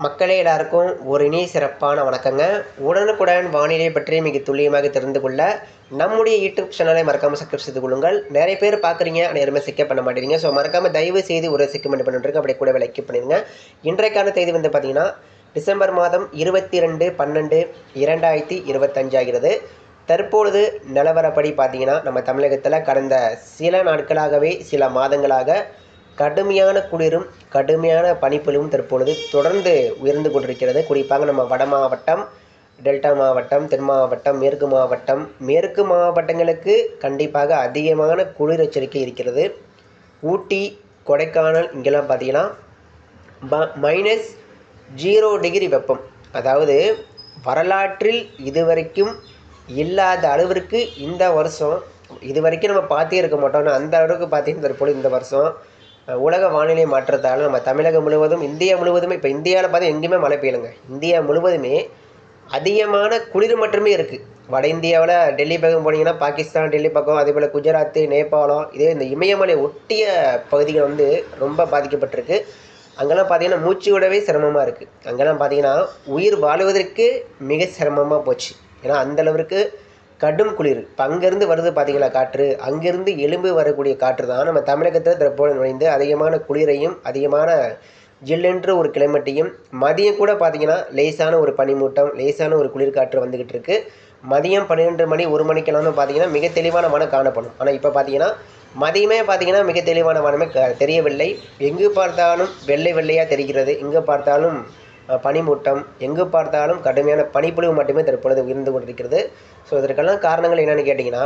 மக்களே எல்லாருக்கும் ஒரு இனிய சிறப்பான வணக்கங்க. உடனுக்குடன் வானிலை பற்றி மிக துல்லியமாக தெரிந்து கொள்ள நம்முடைய யூடியூப் சேனலை மறக்காமல் சப்ஸ்கிரைப் செய்து கொள்ளுங்கள். நிறைய பேர் பார்க்குறீங்க நேரமே சிக்க பண்ண மாட்டேறீங்க ஸோ மறக்காமல் தயவு செய்து ஒரு சிக்கமெண்ட் பண்ணிட்டுருக்கு அப்படியே கூட விலைக்கு பண்ணிடுங்க. இன்றைக்கான தேதி வந்து பார்த்தீங்கன்னா டிசம்பர் மாதம் இருபத்தி ரெண்டு பன்னெண்டு இரண்டாயிரத்தி இருபத்தஞ்சாகிறது தற்பொழுது நிலவரப்படி பார்த்தீங்கன்னா நம்ம தமிழகத்தில் கடந்த சில நாட்களாகவே சில மாதங்களாக கடுமையான குளிரும் கடுமையான பனிப்பொழிவும் தற்பொழுது தொடர்ந்து உயர்ந்து கொண்டிருக்கிறது. குறிப்பாக நம்ம வட மாவட்டம் டெல்டா மாவட்டம் தென் மாவட்டம் மேற்கு மாவட்டம் மேற்கு மாவட்டங்களுக்கு கண்டிப்பாக அதிகமான குளிர் எச்சரிக்கை இருக்கிறது. ஊட்டி கொடைக்கானல் இங்கெல்லாம் பார்த்தீங்கன்னா ப மைனஸ் ஜீரோ டிகிரி வெப்பம். அதாவது வரலாற்றில் இதுவரைக்கும் இல்லாத அளவிற்கு இந்த வருஷம் இது வரைக்கும் நம்ம பார்த்தே இருக்க மாட்டோம் அந்த அளவுக்கு பார்த்தீங்கன்னா தற்போது இந்த வருஷம் உலக வானிலை மாற்றத்தால் நம்ம தமிழகம் முழுவதும் இந்தியா முழுவதுமே இப்போ இந்தியாவில் பார்த்தா எங்கேயுமே மழை பெய்யலைங்க. இந்தியா முழுவதுமே அதிகமான குளிர் மட்டுமே இருக்குது வட இந்தியாவில் டெல்லி பக்கம் போனீங்கன்னா பாகிஸ்தான் டெல்லி பக்கம் அதே போல் குஜராத்து நேபாளம் இதே இந்த இமயமலை ஒட்டிய பகுதிகள் வந்து ரொம்ப பாதிக்கப்பட்டிருக்கு. அங்கெல்லாம் பார்த்தீங்கன்னா மூச்சு விடவே சிரமமாக இருக்குது அங்கெல்லாம் பார்த்தீங்கன்னா உயிர் வாழுவதற்கு மிக சிரமமாக போச்சு. ஏன்னா அந்தளவிற்கு கடும் குளிர். இப்போ அங்கேருந்து வருது பார்த்தீங்களா காற்று? அங்கேருந்து எலும்பு வரக்கூடிய காற்று தான். நம்ம தமிழகத்தில் தற்போது நுழைந்து அதிகமான குளிரையும் அதிகமான ஜில்லென்று ஒரு கிளைமேட்டையும் மதியம் கூட பார்த்தீங்கன்னா லேசான ஒரு பனிமூட்டம் லேசான ஒரு குளிர் காற்று வந்துக்கிட்டு இருக்குது மதியம் பன்னிரெண்டு மணி ஒரு மணிக்கெல்லாம் பார்த்தீங்கன்னா மிக தெளிவான வானம் காணப்படும். ஆனால் இப்போ பார்த்தீங்கன்னா மதியமே பார்த்தீங்கன்னா மிக தெளிவான வானமே தெரியவில்லை. எங்கு பார்த்தாலும் வெள்ளை வெள்ளையாக தெரிகிறது. எங்கே பார்த்தாலும் பனிமூட்டம் எங்கு பார்த்தாலும் கடுமையான பனிப்பொழிவு மட்டுமே தற்பொழுது உயர்ந்து கொண்டிருக்கிறது. ஸோ இதற்கெல்லாம் காரணங்கள் என்னென்னு கேட்டிங்கன்னா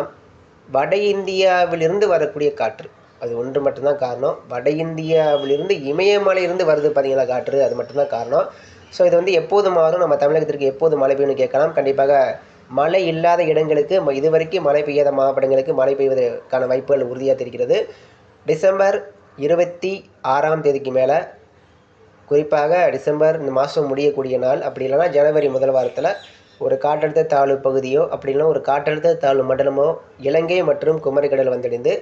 வட இந்தியாவிலிருந்து வரக்கூடிய காற்று. அது ஒன்று மட்டும்தான் காரணம். வட இந்தியாவிலிருந்து இமயமலையிலிருந்து வருது பார்த்தீங்களா காற்று அது மட்டும்தான் காரணம். ஸோ இது வந்து எப்போது மாறும்? நம்ம தமிழகத்திற்கு எப்போது மழை பெய்யும்னு கேட்கலாம். கண்டிப்பாக மழை இல்லாத இடங்களுக்கு இதுவரைக்கும் மழை பெய்யாத மாவட்டங்களுக்கு மழை பெய்வதற்கான வாய்ப்புகள் உறுதியாக தெரிகிறது டிசம்பர் இருபத்தி ஆறாம் தேதிக்கு மேலே குறிப்பாக டிசம்பர் இந்த மாதம் முடியக்கூடிய நாள் அப்படி இல்லைனா ஜனவரி முதல் வாரத்தில் ஒரு காற்றழுத்த தாழ்வு பகுதியோ அப்படி இல்லைனா ஒரு காற்றழுத்த தாழ்வு மண்டலமோ இலங்கை மற்றும் குமரிக்கடல் வந்தடைந்து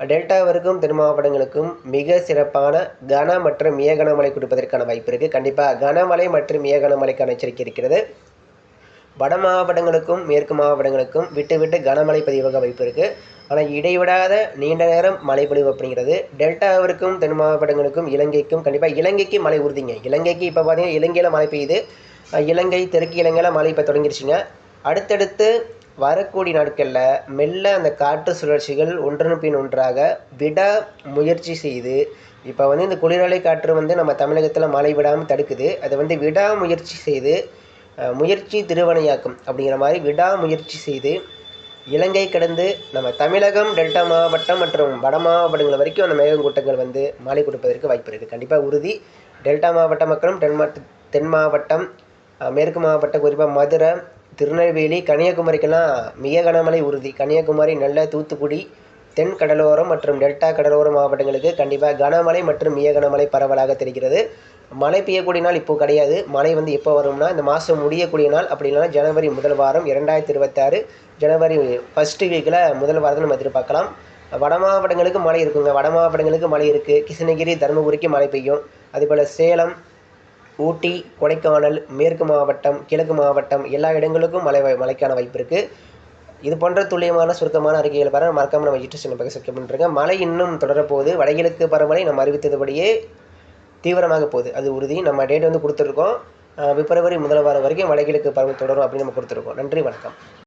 டெல்டாவிற்கும் தென் மாவட்டங்களுக்கும் மிக சிறப்பான கன மற்றும் மிய கனமழை கொடுப்பதற்கான வாய்ப்பு இருக்குது கண்டிப்பாக கனமழை மற்றும் மிய கனமழைக்கான எச்சரிக்கை இருக்கிறது. வட மாவட்டங்களுக்கும் மேற்கு மாவட்டங்களுக்கும் விட்டு விட்டு கனமழை பதிவாக வாய்ப்பு இருக்குது ஆனால் இடைவிடாத நீண்ட நேரம் மழை பொழிவு அப்படிங்கிறது டெல்டாவிற்கும் தென் மாவட்டங்களுக்கும் இலங்கைக்கும் கண்டிப்பாக இலங்கைக்கு மழை உறுதிங்க. இலங்கைக்கு இப்போ பார்த்தீங்கன்னா இலங்கையில் மழை பெய்யுது. இலங்கை தெற்கு இலங்கையில் மழை இப்போ தொடங்கிருச்சுங்க. அடுத்தடுத்து வரக்கூடிய நாட்களில் மெல்ல அந்த காற்று சுழற்சிகள் ஒன்றன் பின் ஒன்றாக விட முயற்சி செய்து இப்போ வந்து இந்த குளிரலை காற்று வந்து நம்ம தமிழகத்தில் மழை விடாமல் தடுக்குது. அதை வந்து விடாமுயற்சி செய்து முயற்சி திருவனையாக்கும் அப்படிங்கிற மாதிரி விடாமுயற்சி செய்து இலங்கை கடந்து நம்ம தமிழகம் டெல்டா மாவட்டம் மற்றும் வட மாவட்டங்கள் வரைக்கும் அந்த மேகங்கூட்டங்கள் வந்து மாலை கொடுப்பதற்கு வாய்ப்பு இருக்குது கண்டிப்பாக உறுதி. டெல்டா மாவட்ட மக்களும் தென் மாவட்ட தென் மாவட்டம் மேற்கு மாவட்டம் குறிப்பாக மதுரை திருநெல்வேலி கன்னியாகுமரிக்கெல்லாம் மிக கனமழை உறுதி. கன்னியாகுமரி நல்ல தூத்துக்குடி தென் கடலோரம் மற்றும் டெல்டா கடலோர மாவட்டங்களுக்கு கண்டிப்பாக கனமழை மற்றும் மிக கனமழை பரவலாக தெரிகிறது. மழை பெய்யக்கூடிய நாள் இப்போ கிடையாது. மழை வந்து எப்போ வரும்னா இந்த மாதம் முடியக்கூடிய நாள். அப்படி இல்லைனா ஜனவரி முதல் வாரம் இரண்டாயிரத்தி இருபத்தாறு ஜனவரி ஃபஸ்ட்டு வீக்கில் முதல் வாரத்தில் நம்ம எதிர்பார்க்கலாம். வட மாவட்டங்களுக்கு மழை இருக்குங்க. வட மாவட்டங்களுக்கு மழை இருக்குது கிருஷ்ணகிரி தருமபுரிக்கு மழை பெய்யும். அதேபோல் சேலம் ஊட்டி கொடைக்கானல் மேற்கு மாவட்டம் கிழக்கு மாவட்டம் எல்லா இடங்களுக்கும் மழை மழைக்கான வாய்ப்பு இருக்குது இது போன்ற துல்லியமான சுருக்கமான அறிக்கைகள் பெற மறக்காமல் நம்ம யூடியூப் சேனல் பக்கம் சப்ஸ்கிரைப் பண்ணிருங்க மழை இன்னும் தொடரப்போகுது. வடகிழக்கு பரவலை நம்ம அறிவித்ததுபடியே தீவிரமாக போகுது. அது உறுதி. நம்ம டேட் வந்து கொடுத்துருக்கோம். பிப்ரவரி முதல் வாரம் வரைக்கும் வடகிழக்கு பருவம் தொடரும் அப்படின்னு நம்ம கொடுத்துருக்கோம். நன்றி வணக்கம்.